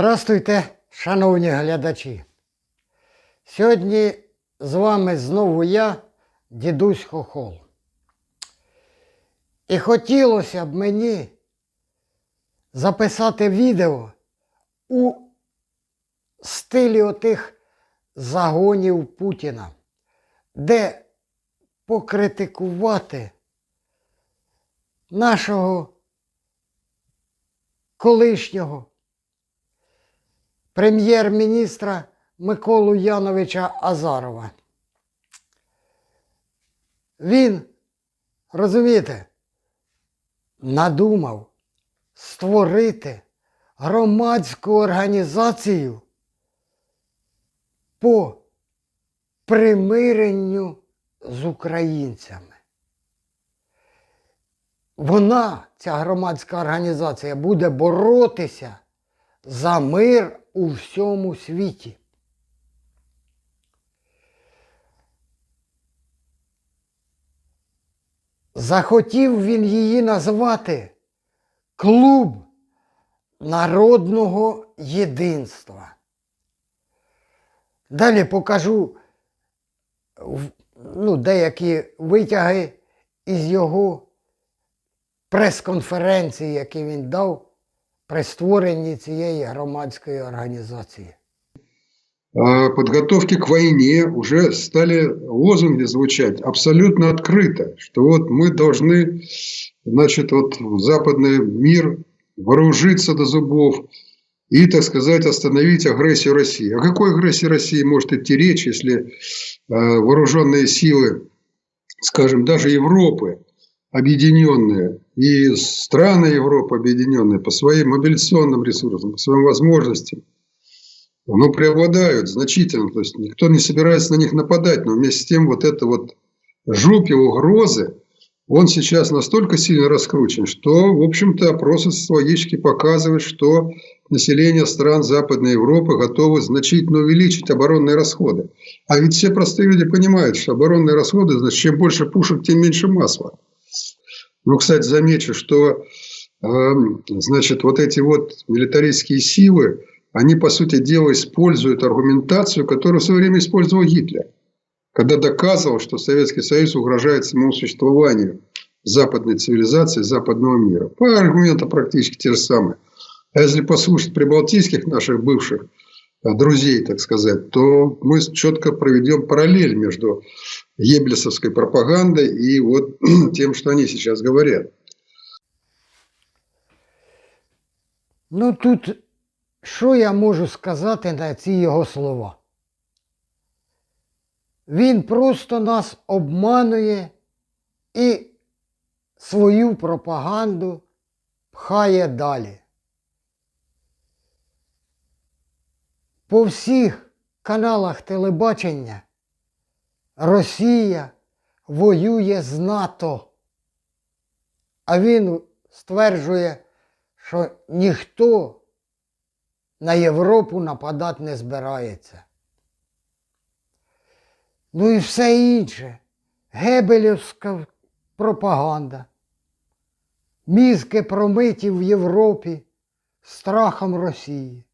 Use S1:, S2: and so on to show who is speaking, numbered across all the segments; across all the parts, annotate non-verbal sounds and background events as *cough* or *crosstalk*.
S1: Здравствуйте, шановні глядачі. Сьогодні з вами знову я, дідусь Хохол. І хотілося б мені записати відео у стилі отих загонів Путіна, де покритикувати нашого колишнього прем'єр-міністра Миколу Яновича Азарова. Він, розумієте, надумав створити громадську організацію по примиренню з українцями. Вона, ця громадська організація, буде боротися за мир у всьому світі. Захотів він її назвати Клуб народного єдинства. Далі покажу ну, деякі витяги із його прес-конференції, які він дав при створенні цієї громадської організації.
S2: э, подготовки к войне уже стали лозунги звучать абсолютно открыто, что вот мы должны, значит, вот в западный мир вооружиться до зубов и, так сказать, остановить агрессию России. О какой агрессии России может идти речь, если э, вооруженные силы, скажем, даже Европы, объединенные, и страны Европы объединенные по своим мобилизационным ресурсам, по своим возможностям, ну, преобладают значительно. То есть никто не собирается на них нападать, но вместе с тем вот это вот жупе угрозы, он сейчас настолько сильно раскручен, что, в общем-то, опросы социологически показывают, что население стран Западной Европы готовы значительно увеличить оборонные расходы. А ведь все простые люди понимают, что оборонные расходы, значит, чем больше пушек, тем меньше масла. Ну, кстати, замечу, что эм, значит, вот эти вот милитаристские силы, они, по сути дела, используют аргументацию, которую в свое время использовал Гитлер, когда доказывал, что Советский Союз угрожает самому существованию западной цивилизации, западного мира. По аргументам практически те же самые. А если послушать прибалтийских наших бывших э, друзей, так сказать, то мы четко проведем параллель между ебелесовской пропагандой и вот *clears throat* тем, что они сейчас говорят.
S1: Ну тут що я можу сказати на ці його слова? Він просто нас обманує і свою пропаганду пхає далі. По всіх каналах телебачення Росія воює з НАТО. А він стверджує, що ніхто на Європу нападати не збирається. Ну і все інше. Гебелівська пропаганда. Мізки промиті в Європі страхом Росії.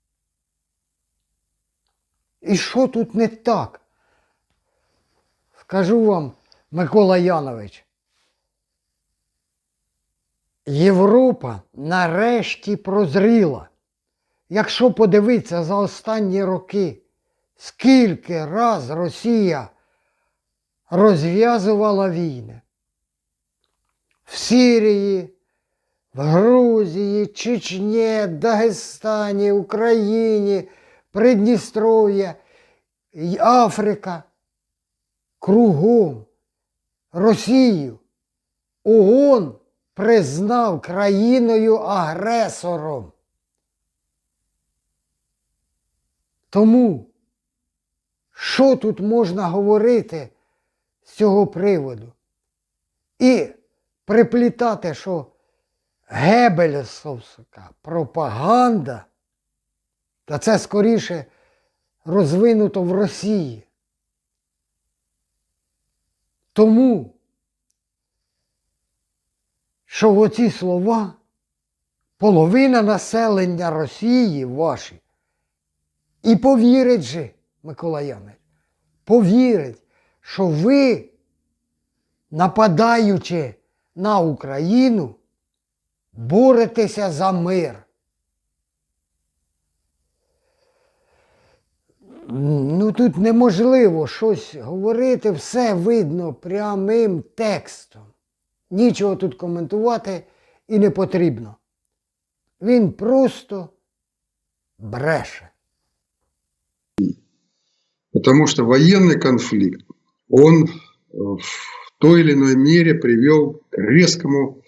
S1: І що тут не так? Скажу вам, Микола Янович, Європа нарешті прозріла. Якщо подивитися за останні роки, скільки раз Росія розв'язувала війни в Сирії, в Грузії, Чечні, Дагестані, Україні, Придністров'я, Африка, кругом Росію ООН признав країною агресором. Тому, що тут можна говорити з цього приводу? І приплітати, що Гебельсовська пропаганда, та це скоріше розвинуто в Росії. Тому, що в оці слова половина населення Росії ваші І повірить же, Микола Янович, повірить, що ви, нападаючи на Україну, боретеся за мир. Ну тут неможливо щось говорити, все видно прямим текстом. Нічого тут коментувати і не потрібно. Він просто бреше.
S2: Потому что военный конфликт, он э, в той или иной мере привел к резкому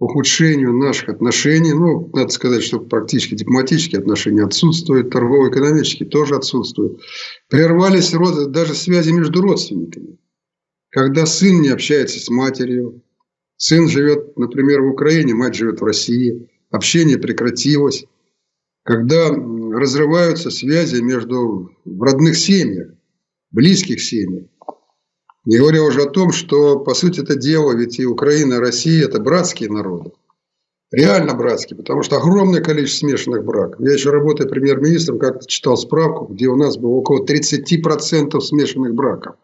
S2: ухудшению наших отношений. Ну, надо сказать, что практически дипломатические отношения отсутствуют, торгово-экономические тоже отсутствуют. Прервались даже связи между родственниками. Когда сын не общается с матерью, сын живет, например, в Украине, мать живет в России, общение прекратилось. Когда разрываются связи между в родных семьях, близких семьях. Не говоря уже о том, что, по сути это дело, ведь и Украина, и Россия – это братские народы. Реально братские, потому что огромное количество смешанных браков. Я еще работая премьер-министром, как-то читал справку, где у нас было около 30% смешанных браков.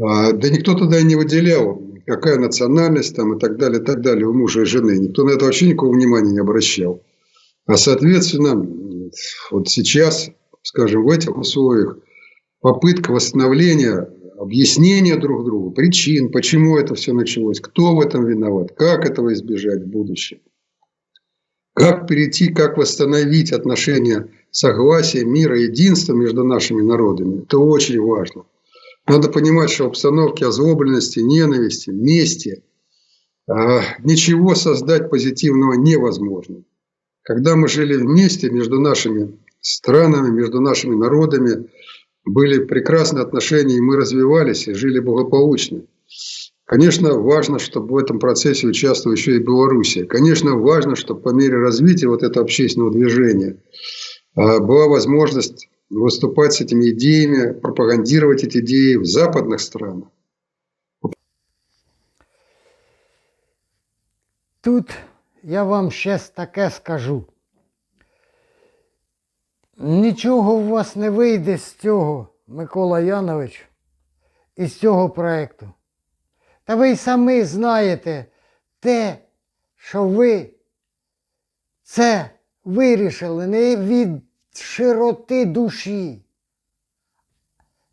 S2: А, Да никто тогда и не выделял, какая национальность там и так далее, и так далее у мужа и жены. Никто на это вообще никакого внимания не обращал. А соответственно, вот сейчас, скажем, в этих условиях попытка восстановления, объяснения друг другу, причин, почему это все началось, кто в этом виноват, как этого избежать в будущем. Как перейти, как восстановить отношения согласия, мира, единства между нашими народами. Это очень важно. Надо понимать, что в обстановке озлобленности, ненависти, мести а, ничего создать позитивного невозможно. Когда мы жили вместе между нашими странами, между нашими народами, были прекрасные отношения, и мы развивались и жили благополучно. Конечно, важно, чтобы в этом процессе участвовала еще и Белоруссия. Конечно, важно, чтобы по мере развития вот этого общественного движения а, была возможность выступать с этими идеями, пропагандировать эти идеи в западных странах.
S1: Тут я вам щось таке скажу. Нічого у вас не вийде з цього, Микола Янович, із цього проєкту. Та ви й самі знаєте те, що ви це вирішили не від широти душі,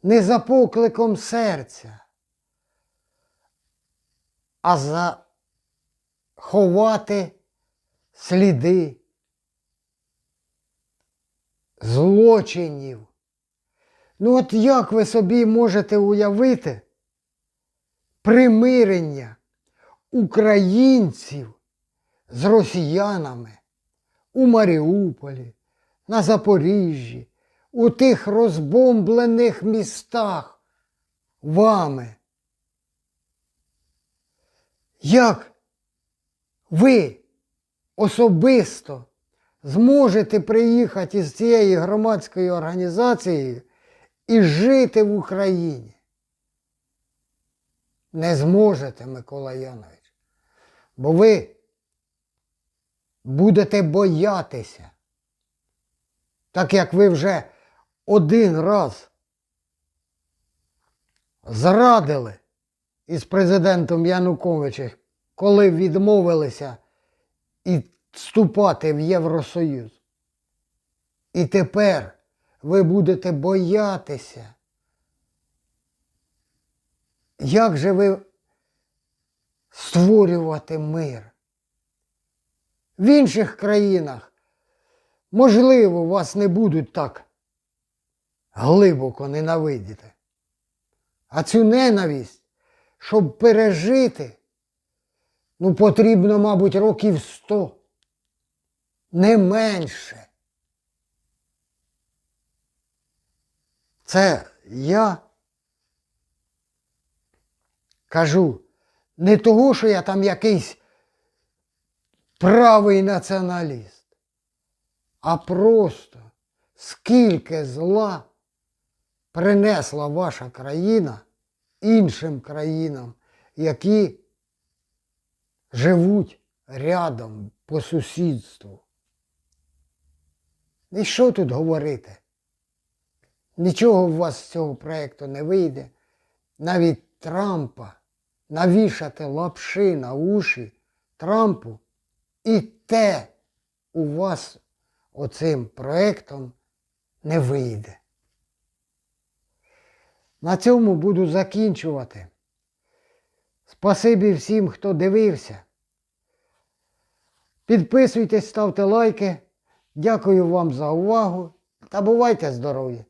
S1: не за покликом серця, а за ховати сліди злочинів. Ну от як ви собі можете уявити примирення українців з росіянами у Маріуполі, на Запоріжжі, у тих розбомблених містах вами? Як ви особисто зможете приїхати із цієї громадської організації і жити в Україні? Не зможете, Микола Янович, бо ви будете боятися, так як ви вже один раз зрадили із президентом Януковичем, коли відмовилися вступати в Євросоюз. І тепер ви будете боятися. Як же ви створювати мир? В інших країнах, можливо, вас не будуть так глибоко ненавидіти. А цю ненависть, щоб пережити, ну, потрібно, мабуть, років сто, не менше. Це я кажу не того, що я там якийсь правий націоналіст, а просто скільки зла принесла ваша країна іншим країнам, які живуть рядом по сусідству. І що тут говорити? Нічого у вас з цього проєкту не вийде. Навіть Трампа навішати лапши на уші Трампу, і те у вас оцим проєктом не вийде. На цьому буду закінчувати. Спасибі всім, хто дивився. Підписуйтесь, ставте лайки. Дякую вам за увагу та бувайте здорові!